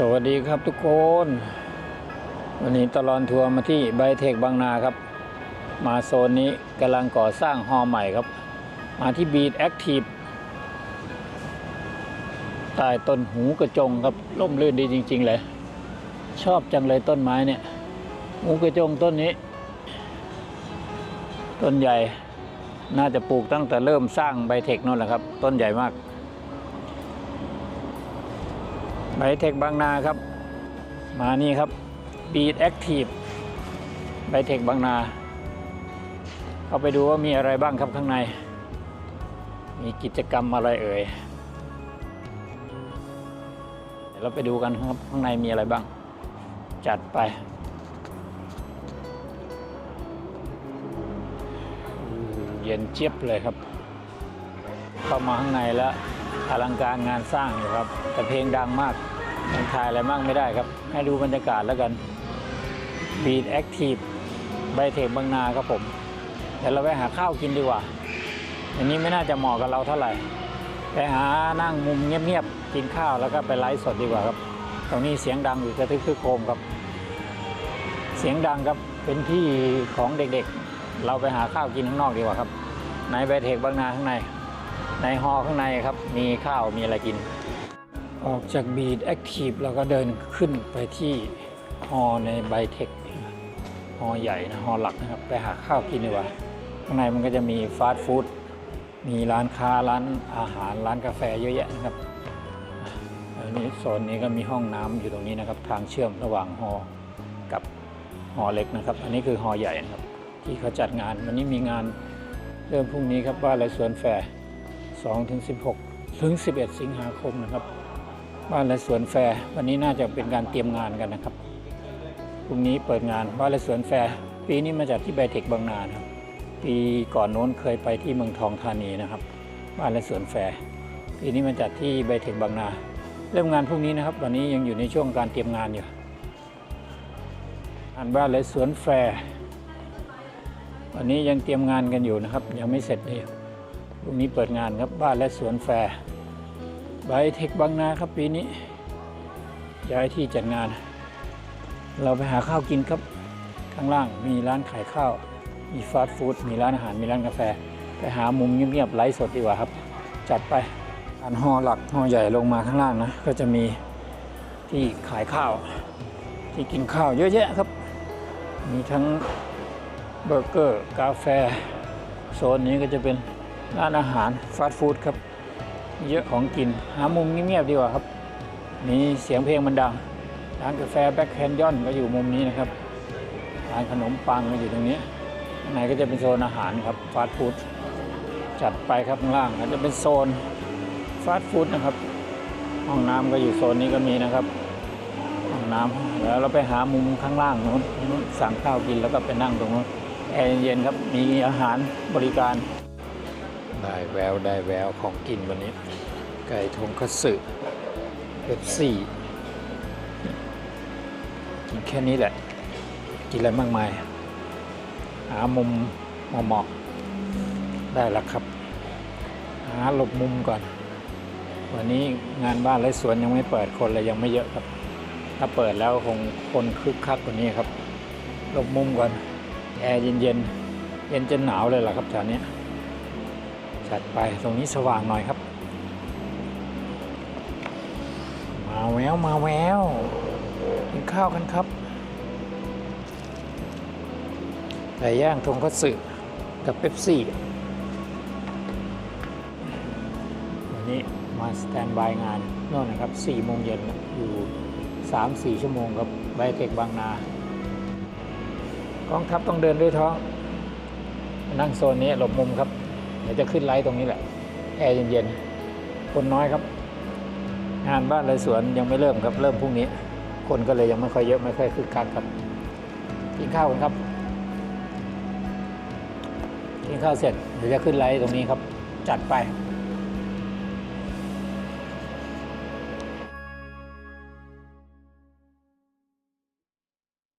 สวัสดีครับทุกคน วันนี้ตลอนทัวร์มาที่ไบเทคบางนาครับ มาโซนนี้กำลังก่อสร้างฮอร์ใหม่ครับ มาที่บีดแอคทีฟใต้ต้นหูกระจงครับร่มรื่นดีจริง ๆ เลย ชอบจังเลยต้นไม้เนี่ย หูกระจงต้นนี้ ต้นใหญ่น่าจะปลูกตั้งแต่เริ่มสร้างไบเทคนั่นแหละครับ ต้นใหญ่มาก ไบเทคบางนาครับ มานี่ครับ Beat Active ไบเทคบางนา เข้าไปดูว่ามีอะไรบ้างครับข้างใน มีกิจกรรมอะไรเอ่ยเดี๋ยวเราไปดูกันครับข้างในมีอะไรบ้าง จัดไปเย็นเจี๊ยบเลยครับ เข้ามาข้างในแล้ว อลังการงานสร้างอยู่ครับ แต่เพลงดังมากยังถ่ายอะไรมากไม่ได้ครับ ให้ดูบรรยากาศแล้วกัน Beat Active ไบเทคบางนาครับผมเดี๋ยวเราไปหาข้าวกินดีกว่า อันนี้ไม่น่าจะเหมาะกับเราเท่าไหร่ ไปหานั่งมุมเงียบๆกินข้าวแล้วก็ไปไลฟ์สดดีกว่าครับ ตรงนี้เสียงดังอยู่กระทึกคือโครมครับ เสียงดังครับเป็นที่ของเด็กๆ เราไปหาข้าวกินข้างนอกดีกว่าครับ ในไบเทคบางนาข้างใน ในฮอข้างในครับ มีข้าวมีอะไรกิน ออกจากบีดแอคทีฟเราก็เดินขึ้นไปที่ฮอในไบเทคฮอใหญ่นะฮอหลักนะครับ ไปหาข้าวกินดีกว่า ข้างในมันก็จะมีฟาสต์ฟู้ดมีร้านค้าร้านอาหารร้านกาแฟเยอะแยะนะครับอันนี้โซนนี้ก็มีห้องน้ำอยู่ตรงนี้นะครับ ทางเชื่อมระหว่างฮอกับฮอเล็กนะครับ อันนี้คือฮอใหญ่นะครับ ที่เขาจัดงานวันนี้มีงานเริ่มพรุ่งนี้ครับบ้านไรสวนแฟร์ 2ถึง16 ถึง 11 สิงหาคมนะครับ บ้านและสวนแฟร์วันนี้น่าจะเป็นการเตรียมงานกันนะครับพรุ่งนี้เปิดงานบ้านและสวนแฟร์ปีนี้มาจากที่ไบเทคบางนานครับปีก่อนโน้นเคยไปที่เมืองทองธานีนะครับ บ้านและสวนแฟร์ปีนี้มาจากที่ไบเทคบางนา เริ่มงานพรุ่งนี้นะครับ วันนี้ยังอยู่ในช่วงการเตรียมงานอยู่งานบ้านและสวนแฟร์วันนี้ยังเตรียมงานกันอยู่นะครับ ยังไม่เสร็จเลย พรุ่งนี้เปิดงานครับบ้านและสวนแฟร์ไบเทคบางนาครับปีนี้ย้ายที่จัดงาน เราไปหาข้าวกินครับ ข้างล่างมีร้านขายข้าว มีฟาสต์ฟู้ดมีร้านอาหารมีร้านกาแฟ ไปหามุมเงียบๆไลฟ์สดดีกว่าครับ จัดไปอันหอหลักหอใหญ่ลงมาข้างล่างนะ ก็จะมีที่ขายข้าว ที่กินข้าวเยอะแยะครับ มีทั้งเบอร์เกอร์กาแฟ โซนนี้ก็จะเป็น ร้านอาหารฟาสต์ฟู้ดครับ เยอะของกิน หามุมเงียบๆดีกว่าครับมีเสียงเพลงมันดัง ร้านกาแฟแบ็คแคนยอนก็อยู่มุมนี้นะครับ ร้านขนมปังก็อยู่ตรงนี้ข้างในก็จะเป็นโซนอาหารครับฟาสต์ฟู้ดจัดไปครับข้างล่างก็จะเป็นโซนฟาสต์ฟู้ดนะครับ ห้องน้ำก็อยู่โซนนี้ก็มีนะครับ ห้องน้ำแล้วเราไปหามุมข้างล่างนู้นนู้นสั่งข้าวกินแล้วก็ไปนั่งตรงนู้นแอร์เย็นครับมีอาหารบริการ ได้แววได้แววของกินวันนี้ ไก่ทงคัตสึเบปซี่กินแค่นี้แหละ กินอะไรมากมาย หามุมเหมาะๆได้แล้วครับ หาหลบมุมก่อน วันนี้งานบ้านและสวนยังไม่เปิดคนเลยยังไม่เยอะครับ ถ้าเปิดแล้วคงคนคึกคักกว่านี้ครับหลบมุมก่อนแอร์เย็นๆเย็นจนหนาวเลยล่ะครับแถวนี้ จัดไปตรงนี้สว่างหน่อยครับ มาแววมาแววกินข้าวกันครับไก่ย่างทงคัตสึกับเป๊ปซี่วันนี้มาสแตนบายงานโน่นนะครับ4โมงเย็นอยู่ 3-4 ชั่วโมงครับไบเทคบางนากองทัพต้องเดินด้วยท้อง นั่งโซนนี้หลบมุมครับ เดี๋ยวจะขึ้นไลท์ตรงนี้แหละ แอร์เย็นๆ คนน้อยครับ งานบ้านไรสวนยังไม่เริ่มครับ เริ่มพรุ่งนี้ คนก็เลยยังไม่ค่อยเยอะไม่ค่อยคึกคักครับกินข้าวกันครับกินข้าวเสร็จเดี๋ยวจะขึ้นไลท์ตรงนี้ครับ จัดไป